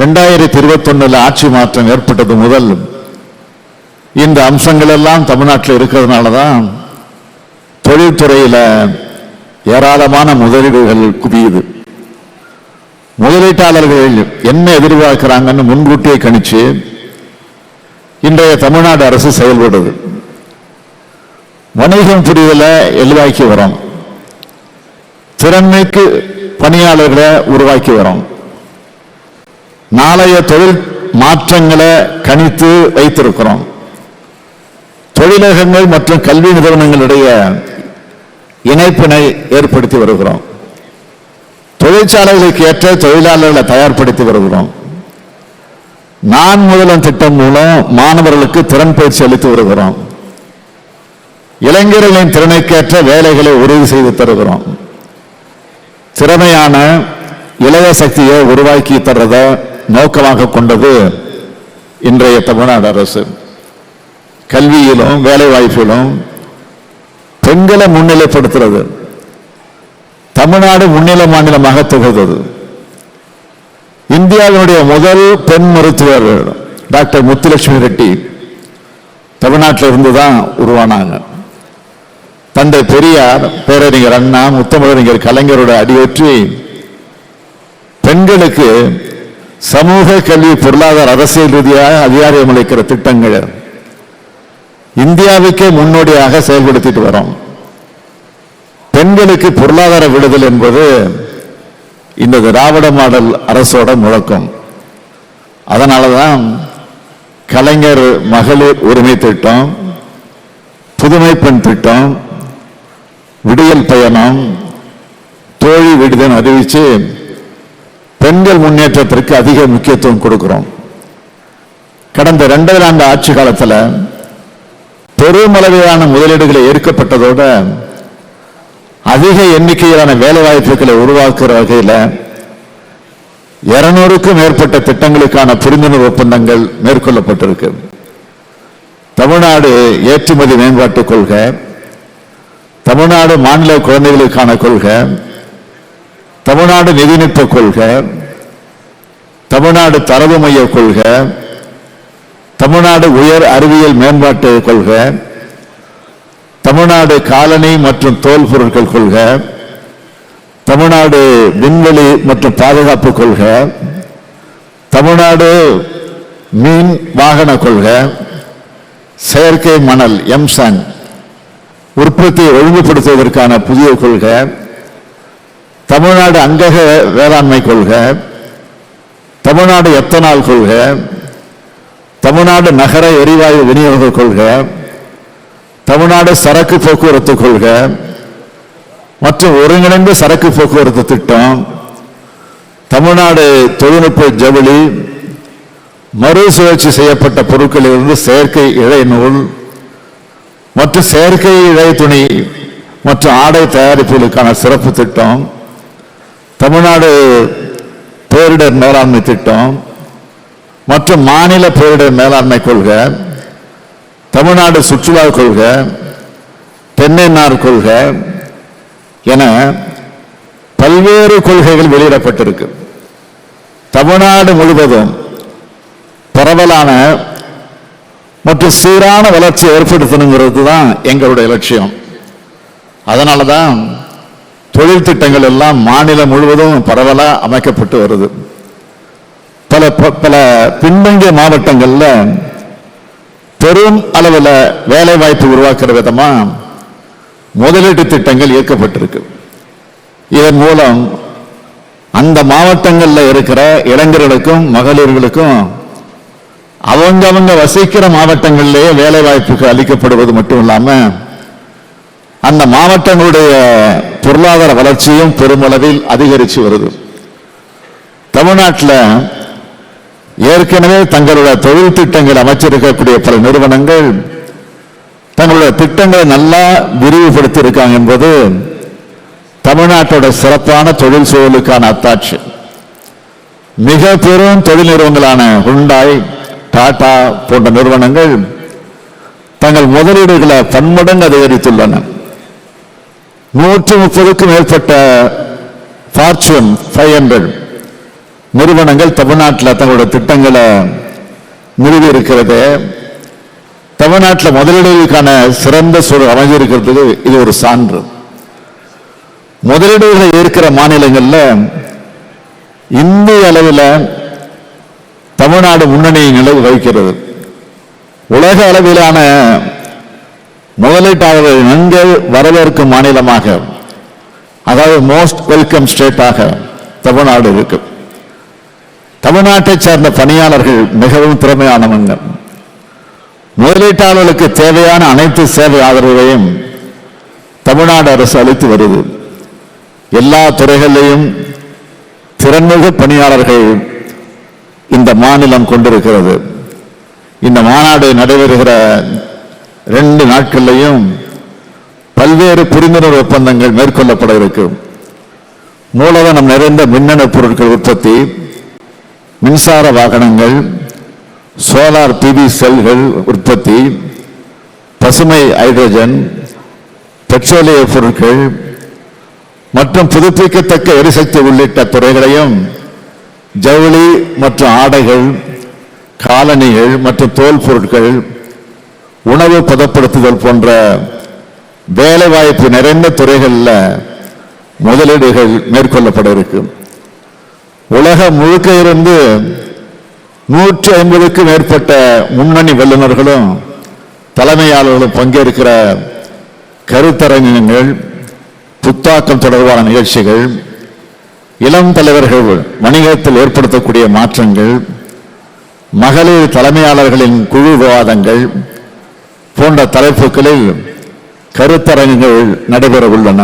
ரெண்டாயிரத்தி இருபத்தொன்னுல ஆட்சி மாற்றம் ஏற்பட்டது முதல் இந்த அம்சங்கள் எல்லாம் தமிழ்நாட்டில் இருக்கிறதுனால தான் தொழில்துறையில் ஏராளமான முதலீடுகள் குவியுது. முதலீட்டாளர்கள் என்ன எதிர்பார்க்கிறாங்கன்னு முன்கூட்டியே கணிச்சு இன்றைய தமிழ்நாடு அரசு செயல்படுது. வணிகம் புரிதல எளிவாக்கி வரோம். திறன்மிக்கு பணியாளர்களை உருவாக்கி வரோம். நாளைய தொழில் மாற்றங்களை கணித்து வைத்திருக்கிறோம். தொழிலகங்கள் மற்றும் கல்வி நிறுவனங்களுடைய இணைப்பினை ஏற்படுத்தி வருகிறோம். தொழிற்சாலைகளுக்கு ஏற்ற தொழிலாளர்களை தயார்படுத்தி வருகிறோம். நான் முதலம் திட்டம் மூலம் மாணவர்களுக்கு திறன் பயிற்சி அளித்து வருகிறோம். இளைஞர்களின் திறனைக்கேற்ற வேலைகளை உறுதி செய்து தருகிறோம். திறமையான இளைய சக்தியை உருவாக்கி தர்றதை நோக்கமாக கொண்டது இன்றைய தமிழ்நாடு அரசு. கல்வியிலும் வேலைவாய்ப்பிலும் பெண்களை முன்னிலைப்படுத்துறது. தமிழ்நாடு முன்னிலை மாநிலமாக திகழ்ந்தது. இந்தியாவினுடைய முதல் பெண் மருத்துவர் டாக்டர் முத்துலட்சுமி ரெட்டி தமிழ்நாட்டில் இருந்து தான் உருவானாங்க. தந்தை பெரியார் பேரறிஞர் அண்ணா முத்தமிழறிஞர் கலைஞரோட அடியொற்றி பெண்களுக்கு சமூக கல்வி பொருளாதார அரசியல் ரீதியாக அதிகாரம் அளிக்கிற திட்டங்கள் இந்தியாவுக்கே முன்னோடியாக செயல்படுத்திட்டு வரோம். பெண்களுக்கு பொருளாதார விடுதல் என்பது இந்த திராவிட மாடல் அரசோட முழக்கம். அதனாலதான் கலைஞர் மகளிர் உரிமை திட்டம் புதுமை பெண் திட்டம் விடியல் பயணம் தோழி விடுதல் அறிவிச்சு பெண்கள் முன்னேற்றத்திற்கு அதிக முக்கியத்துவம் கொடுக்கிறோம். கடந்த ரெண்டாவது ஆண்டு ஆட்சி காலத்தில் பெருமளவிலான முதலீடுகளை ஏற்கப்பட்டதோட அதிக எண்ணிக்கையிலான வேலைவாய்ப்புகளை உருவாக்குற வகையில் இருநூறுக்கும் மேற்பட்ட திட்டங்களுக்கான புரிந்துணர்வு ஒப்பந்தங்கள் மேற்கொள்ளப்பட்டிருக்கு. தமிழ்நாடு ஏற்றுமதி மேம்பாட்டு கொள்கை தமிழ்நாடு மாநில குழந்தைகளுக்கான கொள்கை தமிழ்நாடு நிதிநுட்ப கொள்கை தமிழ்நாடு தரவு மைய கொள்கை தமிழ்நாடு உயர் அறிவியல் மேம்பாட்டு கொள்கை தமிழ்நாடு காலனி மற்றும் தோல் பொருட்கள் கொள்கை தமிழ்நாடு விண்வெளி மற்றும் பாதுகாப்பு கொள்கை தமிழ்நாடு மீன் வாகன கொள்கை செயற்கை மணல் எம்சன் உற்பத்தியை ஒழுங்குபடுத்துவதற்கான புதிய கொள்கை தமிழ்நாடு அங்கக வேளாண்மை கொள்கை தமிழ்நாடு எத்தனால் கொள்கை? தமிழ்நாடு நகர எரிவாயு விநியோக கொள்கை. தமிழ்நாடு சரக்கு போக்குவரத்து கொள்கை. மற்றும் ஒருங்கிணைந்த சரக்கு போக்குவரத்து திட்டம். தமிழ்நாடு தொழில்நுட்ப ஜவுளி. மறுசுழற்சி செய்யப்பட்ட பொருட்களிலிருந்து செயற்கை இழை நூல் மற்றும் செயற்கை இழை துணி மற்றும் ஆடை தயாரிப்புகளுக்கான சிறப்பு திட்டம். தமிழ்நாடு பேரிடர் மேலாண்மை திட்டம் மற்றும் மாநில பேரிடர் மேலாண்மை கொள்கை தமிழ்நாடு சுற்றுலா கொள்கை தென்னைநார் கொள்கை என பல்வேறு கொள்கைகள் வெளியிடப்பட்டிருக்கு. தமிழ்நாடு முழுவதும் பரவலான மற்றும் சீரான வளர்ச்சி ஏற்படுத்தணுங்கிறது தான் எங்களுடைய லட்சியம். அதனால தான் தொழில் திட்டங்கள் எல்லாம் மாநிலம் முழுவதும் பரவலாக அமைக்கப்பட்டு வருது. பல பல பின்தங்கிய மாவட்டங்களில் பெரும் அளவில் வேலை வாய்ப்பு உருவாக்குற விதமாக முதலீட்டு திட்டங்கள் இயக்கப்பட்டிருக்கு. இதன் மூலம் அந்த மாவட்டங்களில் இருக்கிற இளைஞர்களுக்கும் மகளிர்களுக்கும் அவங்க அவங்க வசிக்கிற மாவட்டங்களிலேயே வேலைவாய்ப்புகள் அளிக்கப்படுவது மட்டும் இல்லாமல் அந்த மாவட்டங்களுடைய பொருளாதார வளர்ச்சியும் பெருமளவில் அதிகரித்து வருது. தமிழ்நாட்டில் ஏற்கனவே தங்களுடைய தொழில் திட்டங்கள் அமைச்சிருக்கக்கூடிய பல நிறுவனங்கள் தங்களுடைய திட்டங்களை நல்லா விரிவுபடுத்தி இருக்காங்க என்பது தமிழ்நாட்டோட சிறப்பான தொழில் சூழலுக்கான அத்தாட்சி. மிக பெரும் தொழில் நிறுவனங்களான ஹுண்டாய் டாடா போன்ற நிறுவனங்கள் தங்கள் முதலீடுகளை பன்மடங்கு அதிகரித்துள்ளன. நூற்றி முப்பதுக்கும் மேற்பட்ட ஃபார்ச்சூன் ஃபைவ் ஹண்ட்ரட் நிறுவனங்கள் தமிழ்நாட்டில் தங்களோட திட்டங்களை நிறுவி இருக்கிறது தமிழ்நாட்டில் முதலீடுகளுக்கான சிறந்த சூழல் அமைஞ்சிருக்கிறதுக்கு இது ஒரு சான்று. முதலீடுகளை ஏற்கிற மாநிலங்களில் இந்திய அளவில் தமிழ்நாடு முன்னணி நிலவு வகிக்கிறது. உலக அளவிலான முதலீட்டாளர்கள் நன்கு வரவேற்கும் மாநிலமாக? அதாவது மோஸ்ட் வெல்கம் ஸ்டேட்டாக தமிழ்நாடு இருக்கு. தமிழ்நாட்டை சார்ந்த பணியாளர்கள் மிகவும் திறமையானவங்க. முதலீட்டாளர்களுக்கு தேவையான அனைத்து சேவை ஆதரவையும் தமிழ்நாடு அரசு அளித்து வருது. எல்லா துறைகளிலையும் திறன்மிகு பணியாளர்கள் இந்த மாநிலம் கொண்டிருக்கிறது. இந்த மாநாடு நடைபெறுகிற ரெண்டு நாட்கள்லையும் பல்வேறு புரிந்துணர்வு ஒப்பந்தங்கள் மேற்கொள்ளப்பட இருக்கும் மூலதனம் நிறைந்த மின்னணு பொருட்கள் உற்பத்தி மின்சார வாகனங்கள் சோலார் பிவி செல்கள் உற்பத்தி பசுமை ஹைட்ரஜன் பெட்ரோலிய பொருட்கள் மற்றும் புதுப்பிக்கத்தக்க எரிசக்தி உள்ளிட்ட துறைகளையும் ஜவுளி மற்றும் ஆடைகள் காலணிகள் மற்றும் தோல் பொருட்கள் உணவு பதப்படுத்துதல் போன்ற வேலைவாய்ப்பு நிறைந்த துறைகளில் முதலீடுகள் மேற்கொள்ளப்பட இருக்கு உலகம் முழுக்க இருந்து நூற்றி ஐம்பதுக்கும் மேற்பட்ட முன்னணி வல்லுநர்களும் தலைமையாளர்களும் பங்கேற்கிற கருத்தரங்கங்கள் புத்தாக்கம் தொடர்பான நிகழ்ச்சிகள் இளம் தலைவர்கள் வணிகத்தில் ஏற்படுத்தக்கூடிய மாற்றங்கள் மகளிர் தலைமையாளர்களின் குழு விவாதங்கள் போன்ற தலைப்புகளில் கருத்தரங்குகள் நடைபெற உள்ளன